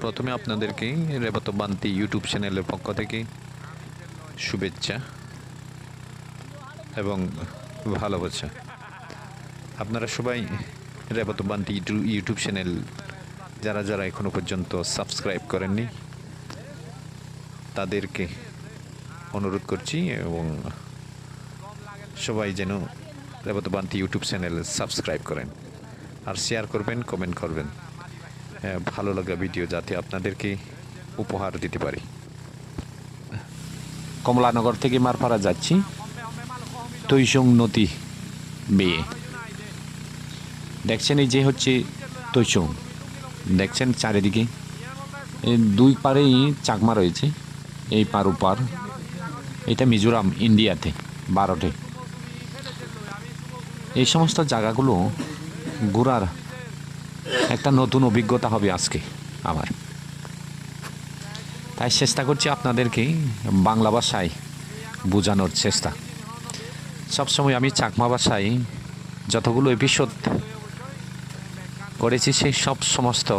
প্রথমে আপনাদেরকে রেবত বান্তি ইউটিউব চ্যানেলের পক্ষ থেকে শুভেচ্ছা এবং ভালোবাসা। আপনারা সবাই রেবত বান্তি ইউটিউ- ইউটিউব চ্যানেল যারা যারা এখনও পর্যন্ত সাবস্ক্রাইব করেননি, তাদেরকে অনুরোধ করছি এবং সবাই যেন রেবত বান্তি ইউটিউব চ্যানেল সাবস্ক্রাইব করেন। আর শেয়ার করবেন কমেন্ট করবেন। ভালো লাগা ভিডিও যাতে আপনাদেরকে উপহার দিতে পারি। কমলানগর থেকে মারপাড়া যাচ্ছি। তৈসং নদী বেয়ে। দেখছেন এই যে হচ্ছে তৈসং দেখছেন চারিদিকে। দুই পারেই চাকমা রয়েছে। এই পার ওপার। এটা মিজোরাম, ইন্ডিয়াতে ভারতে এই সমস্ত জায়গাগুলো ঘোরার একটা নতুন অভিজ্ঞতা হবে আজকে আমার। তাই চেষ্টা করছি আপনাদেরকে বাংলা ভাষায় বোঝানোর চেষ্টা। সবসময় আমি চাকমা ভাষায় যতগুলো এপিসোড করেছি, সেই সব সমস্ত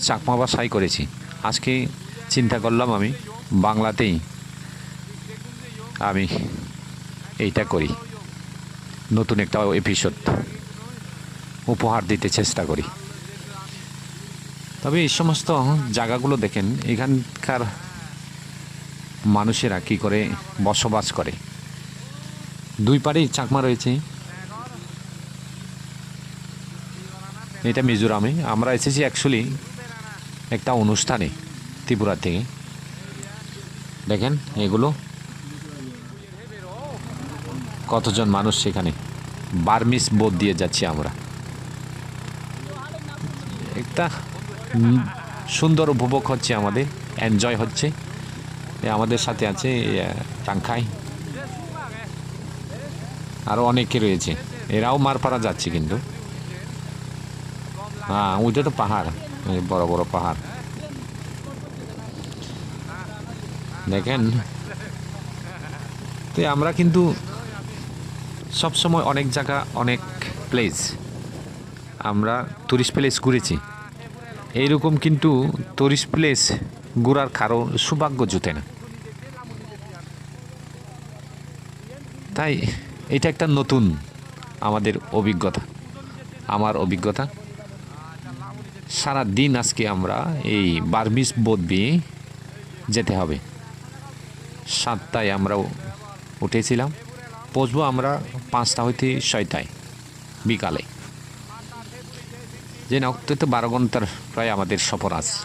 চাকমা ভাষায় করেছি। আজকে চিন্তা করলাম আমি, বাংলাতেই আমি এইটা করি। নতুন একটা এপিসোড উপহার দিতে চেষ্টা করি। তবে এই সমস্ত জায়গাগুলো দেখেন, এখানকার মানুষেরা কি করে বসবাস করে। দুই পারেই চাকমা রয়েছে। এটা মিজোরামে। আমরা এসেছি অ্যাকচুয়ালি একটা অনুষ্ঠানে ত্রিপুরা থেকে। দেখেন এগুলো কতজন মানুষ সেখানে। বার্মিস বোধ দিয়ে যাচ্ছি আমরা। একটা সুন্দর উপভোগ হচ্ছে আমাদের এনজয় হচ্ছে। আমাদের সাথে আছে টাঙ্কাই আরও অনেকে রয়েছে, এরাও মারপাড়া যাচ্ছে কিন্তু। হ্যাঁ ওইটা তো পাহাড় বড় বড় পাহাড়। দেখেন। তো আমরা কিন্তু সবসময় অনেক জায়গা, অনেক প্লেস আমরা টুরিস্ট প্লেস ঘুরেছি। এইরকম কিন্তু টুরিস্ট প্লেস ঘোরার কারও সৌভাগ্য জুটে না। তাই এটা একটা নতুন আমাদের অভিজ্ঞতা, আমার অভিজ্ঞতা। সারা দিন আজকে আমরা এই বার্মিস বোধ দিয়ে যেতে হবে। সাতটায় আমরা উঠেছিলাম, পৌঁছবো আমরা পাঁচটা হইতে ছয়টায়, বিকালে। যে না তো বারো ঘণ্টার প্রায় আমাদের সফর আছে।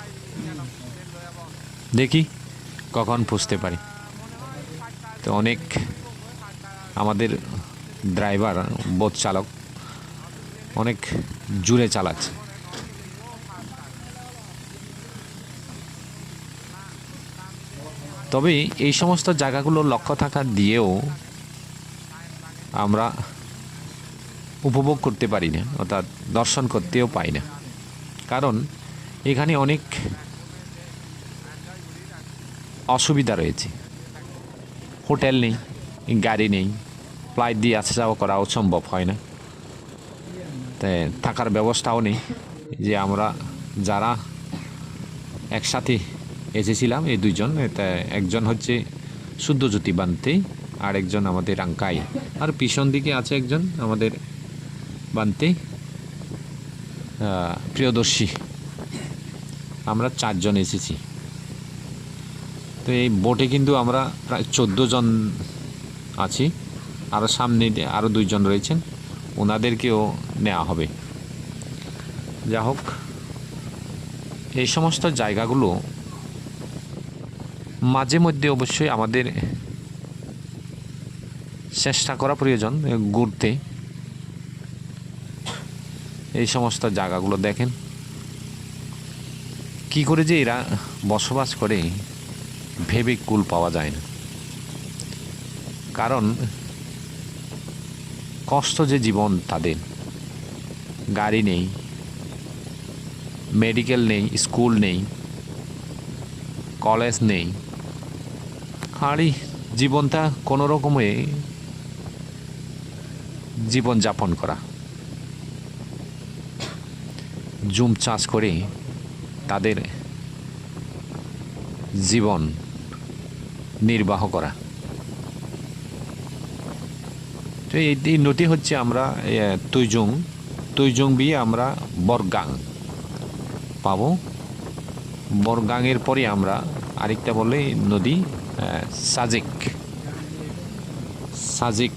দেখি কখন পুষতে পারি। তো অনেক আমাদের ড্রাইভার বোধ চালক, অনেক জুড়ে চালাচ্ছে। তবে এই সমস্ত জায়গাগুলো লক্ষ্য থাকা দিয়েও আমরা উপভোগ করতে পারি না, অর্থাৎ দর্শন করতেও পাই না। কারণ এখানে অনেক অসুবিধা রয়েছে। হোটেল নেই, গাড়ি নেই, ফ্লাইট দিয়ে আসা যাওয়া করা অসম্ভব হয় না। তাই থাকার ব্যবস্থাও নেই যে আমরা যারা একসাথে এসেছিলাম, এই দুইজন একজন হচ্ছে শুদ্ধজ্যোতি বান্তে আর একজন আমাদের আঙ্কাই। আর পিছন দিকে আছে একজন আমাদের বান্তে প্রিয়দর্শী। আমরা চারজন এসেছি। তো এই বোটে কিন্তু আমরা প্রায় চোদ্দ জন আছি। আরও সামনে আরও দুইজন রয়েছেন। ওনাদেরকেও নেওয়া হবে। যা হোক, এই সমস্ত জায়গাগুলো মাঝে মধ্যে অবশ্যই আমাদের চেষ্টা করা প্রয়োজন ঘুরতে। এই সমস্ত জায়গাগুলো দেখেন। কি করে যে এরা বসবাস করে, ভেবে কুল পাওয়া যায় না। কারণ, কষ্ট যে জীবন তাদের। গাড়ি নেই, মেডিকেল নেই, স্কুল নেই, কলেজ নেই। আর জীবনটা কোনো রকমে জীবনযাপন করা। জুম চাষ করে, তাদের জীবন নির্বাহ করা। তো এই নদী হচ্ছে আমরা তুইজুং। তুইজুং বিয়ে আমরা বরগাং পাব। বরগাংয়ের পরে আমরা আরেকটা বলে নদী সাজেক। সাজেক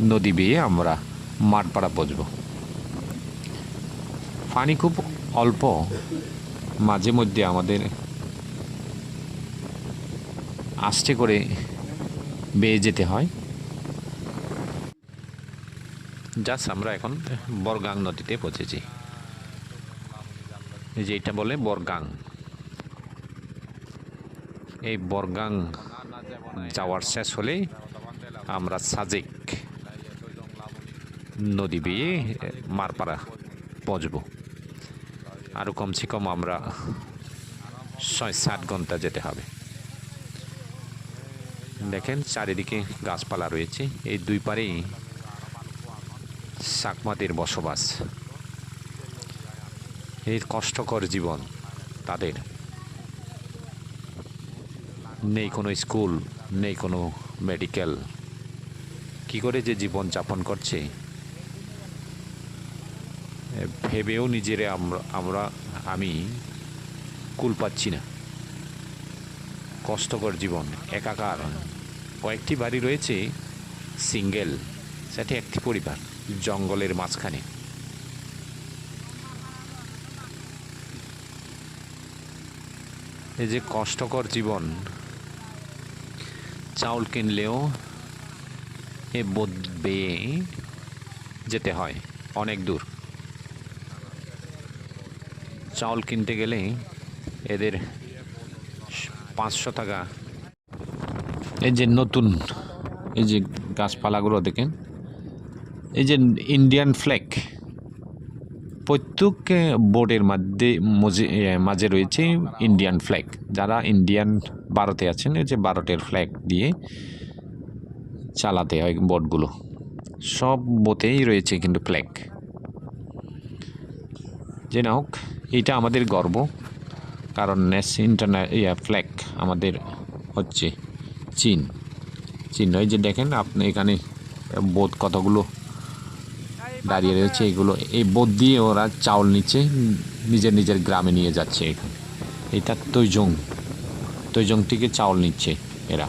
নদী বেয়ে আমরা মাঠপাড়া পৌঁছব পানি খুব অল্প, মাঝে মধ্যে আমাদের আস্তে করে বেয়ে যেতে হয়। জাস্ট আমরা এখন বরগাং নদীতে পৌঁছেছি। এই যে এটা বলে বরগাং। এই বরগাং যাওয়ার শেষ হলে আমরা সাজেক নদী বেয়ে মারপাড়া পৌঁছব। আরও কমসে কম আমরা ছয় সাত ঘণ্টা যেতে হবে। দেখেন চারিদিকে গাছপালা রয়েছে, এই দুই পারেই সাকমাদের বসবাস। এই কষ্টকর জীবন তাদের। নেই কোনো স্কুল, নেই কোনো মেডিকেল। কি করে যে জীবন যাপন করছে? ভেবেও নিজেরে আমরা আমরা, আমি কুল পাচ্ছি না। কষ্টকর জীবন, একাকার। কয়েকটি বাড়ি রয়েছে, সিঙ্গেল, সেটি একটি পরিবার, জঙ্গলের মাঝখানে। এই যে কষ্টকর জীবন, চাউল কিনলেও এ বোধ বেয়ে যেতে হয়, অনেক দূর। চাউল কিনতে গেলে এদের পাঁচশো টাকা। এই যে নতুন, এই যে গাছপালাগুলো দেখেন, এই যে ইন্ডিয়ান ফ্ল্যাগ প্রত্যেক বোর্ডের মধ্যে, মাঝে রয়েছে ইন্ডিয়ান ফ্ল্যাগ যারা ইন্ডিয়ান ভারতে আছেন, এই যে ভারতের ফ্ল্যাগ দিয়ে চালাতে হয় বোর্ডগুলো সব বোতেই রয়েছে কিন্তু ফ্ল্যাগ যে না হোক এটা আমাদের গর্ব, কারণ নেস ইন্টারন্যা ইয়া, ফ্ল্যাগ আমাদের হচ্ছে চীন। চীন এই যে দেখেন আপনি এখানে বোধ কতগুলো দাঁড়িয়ে রয়েছে, এগুলো, এই বোধ দিয়ে ওরা চাউল নিচ্ছে, নিজের নিজের গ্রামে নিয়ে যাচ্ছে এখানে। এটা তৈজং তৈজং থেকে চাউল নিচ্ছে এরা।